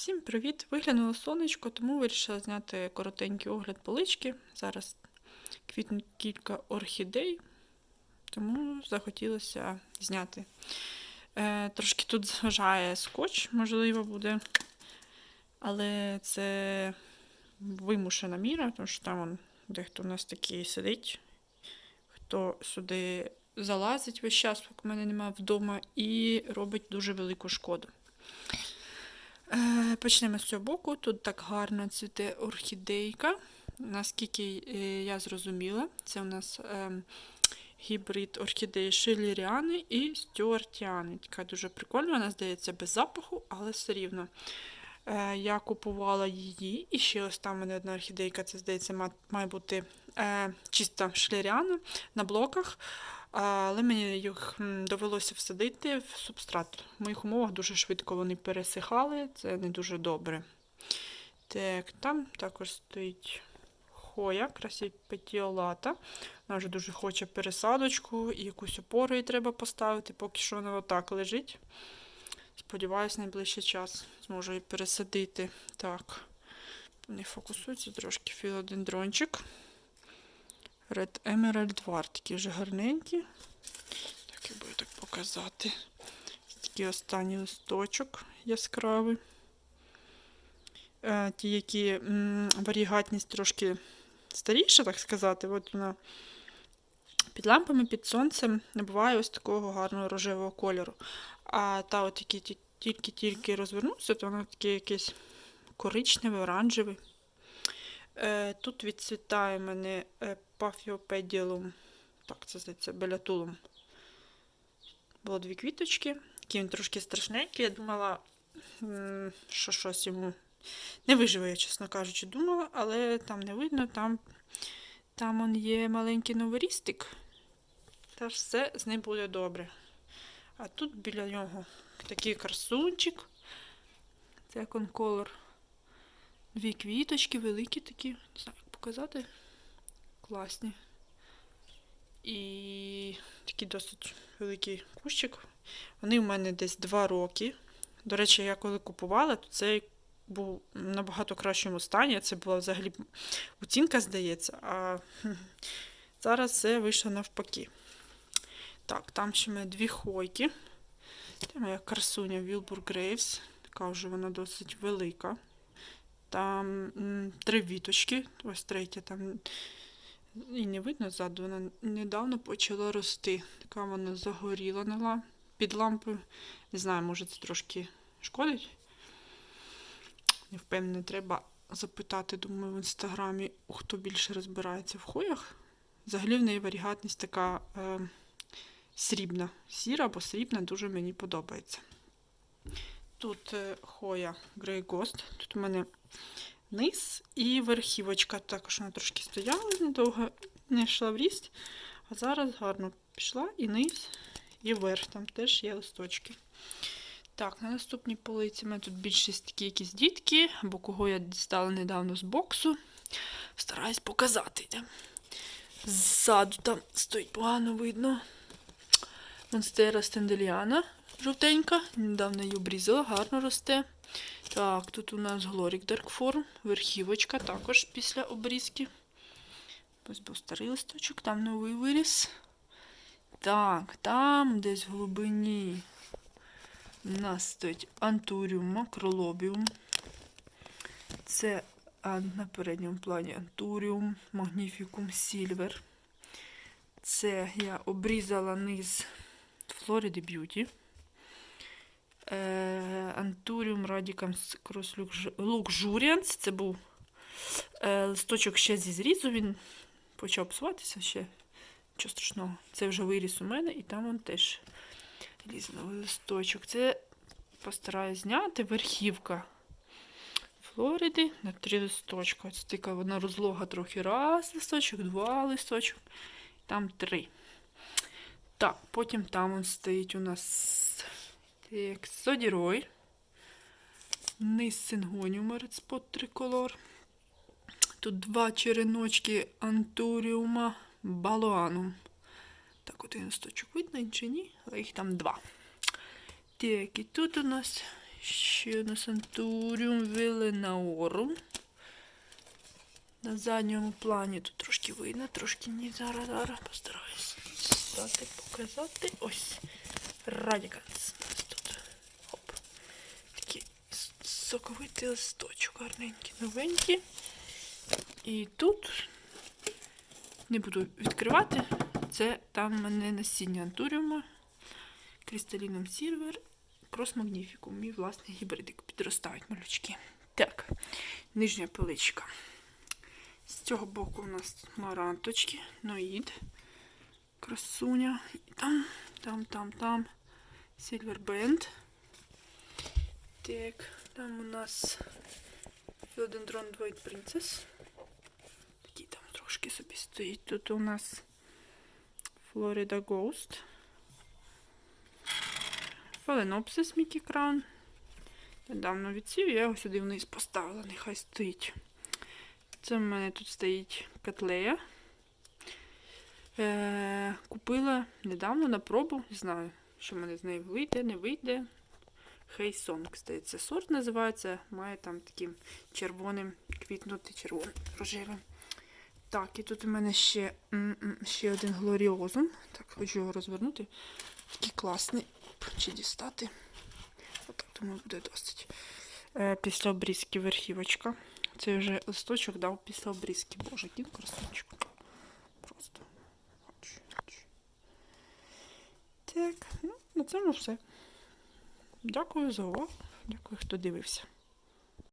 Всім привіт! Виглянуло сонечко, тому вирішила зняти коротенький огляд полички. Зараз квітнуть кілька орхідей, тому захотілося зняти. Е, трошки тут зважає скотч, можливо, буде, але це вимушена міра, тому що там он, дехто у нас такий сидить, хто сюди залазить весь час, поки мене немає вдома, і робить дуже велику шкоду. Е, Почнемо з цього боку. Тут так гарно цвіте орхідейка. Наскільки е, я зрозуміла, це у нас е, гібрид орхідеї шиліріани і стюартіани. Така дуже прикольна, вона здається без запаху, але все рівно. Е, Я купувала її, і ще ось там мене одна орхідейка, це здається, має бути чиста шліріана на блоках. Але мені їх довелося всадити в субстрат. В моїх умовах дуже швидко вони пересихали, це не дуже добре. Так, там також стоїть хоя, красиві петіолата. Вона вже дуже хоче пересадочку і якусь опору їй треба поставити, поки що вона отак лежить. Сподіваюсь, найближчий час зможу її пересадити. Так, не фокусується трошки філодендрончик. Red Emerald War, такі вже гарненькі. Так, я буду так показати. Такий останній листочок яскравий. Е, ті, які варігатність трошки старіша, так сказати. От вона під лампами, під сонцем набуває ось такого гарного рожевого кольору. А та, от які тільки-тільки розвернувся, то вона таке якесь коричневе, оранжеве. Е, Тут відцвітає мене пафіопеділум. Так, це здається, белятулум. Було дві квіточки, які він трошки страшненький. Я думала, що щось йому не виживе, я, чесно кажучи, думала, але там не видно, там, там он є маленький новорістик. Та ж все з ним буде добре. А тут біля нього такий красунчик. Це як он колор. Дві квіточки, великі такі, не знаю, як показати. Класні. І такий досить великий кущик. Вони в мене десь два роки. До речі, я коли купувала, то цей був в набагато кращому стані. Це була взагалі оцінка, здається, а зараз це вийшло навпаки. Так, там ще в мене дві хойки. Це моя красуня Wilbur Graves. Така вже вона досить велика. Там м, три віточки, ось третя там і не видно ззаду, вона недавно почала рости. Така вона загоріла на ла- під лампою. Не знаю, може це трошки шкодить. Не впевнена, треба запитати, думаю, в інстаграмі, хто більше розбирається в хоях. Взагалі в неї варігатність така е, срібна. Сіра або срібна дуже мені подобається. Тут е, хоя Grey Ghost. Тут у мене низ і верхівочка. Також вона трошки стояла, недовго не йшла в ріст. А зараз гарно пішла і низ, і верх. Там теж є листочки. Так, на наступній полиці у мене тут більшість такі якісь дітки, або кого я дістала недавно з боксу. Стараюсь показати. Де. Ззаду там стоїть погано видно. Монстера стенделіана жовтенька. Недавно її обрізала, гарно росте. Так, тут у нас Глорік Даркформ, верхівочка також після обрізки. Ось був старий листочок, там новий виріс. Так, там десь в глибині у нас стоїть антуріум, макролобіум. Це а, на передньому плані антуріум, магніфікум сільвер. Це я обрізала низ Флориди Б'юті. Е, Антуріум Radicams Cross Luxuriance. Це був е, листочок ще зі зрізу. Він почав псуватися ще. Нічого страшного. Це вже виріс у мене, і там він теж ліз новий листочок. Це постараюсь зняти верхівка Флориди на три листочка. Ось така вона розлога трохи. Раз листочок, два листочок, там три. Так, потім там он стоїть у нас так, Содірой. Низ сингоніум Редспот триколор. Тут два череночки антуріума балуанум. Так, один листочок видно, інший ні, але їх там два. Так, і тут у нас Ще на Сантуріум Віленаорум. На задньому плані тут трошки видно, трошки ні. Зараз, зараз постараюсь показати. Ось. Радіканс. Ось тут. Хоп. Такий с- соковитий листочок, гарненький, новенький. І тут не буду відкривати. Це там в мене насіння антуріума, Крісталіном Сільвер, Крос Магніфікум. Мій власний гібридик. Підростають малючки. Так, нижня поличка. З цього боку у нас маранточки, ноїд, красуня. І там, там, там, там. Band. Так, там у нас Philodendron White Princess. Такий там трошки собі стоїть. Тут у нас Florida Ghost. Phalaenopsis Mickey Crown. Недавно відсів, я його сюди вниз поставила, нехай стоїть. Це в мене тут стоїть котлея. Е, купила недавно на пробу. Не знаю, що в мене з нею вийде, не вийде. Хейсон, кстати, сорт називається. Має там таким червоним квітнути, червоним рожевим. Так, і тут у мене ще, ще один глоріозум. Так, хочу його розвернути. Такий класний. Чи дістати? Отак, думаю, буде досить. Е, після обрізки верхівочка. Це вже листочок дав після обрізки. Боже, який красунчик. Просто. Так, ну, на цьому все. Дякую за увагу. Дякую, хто дивився.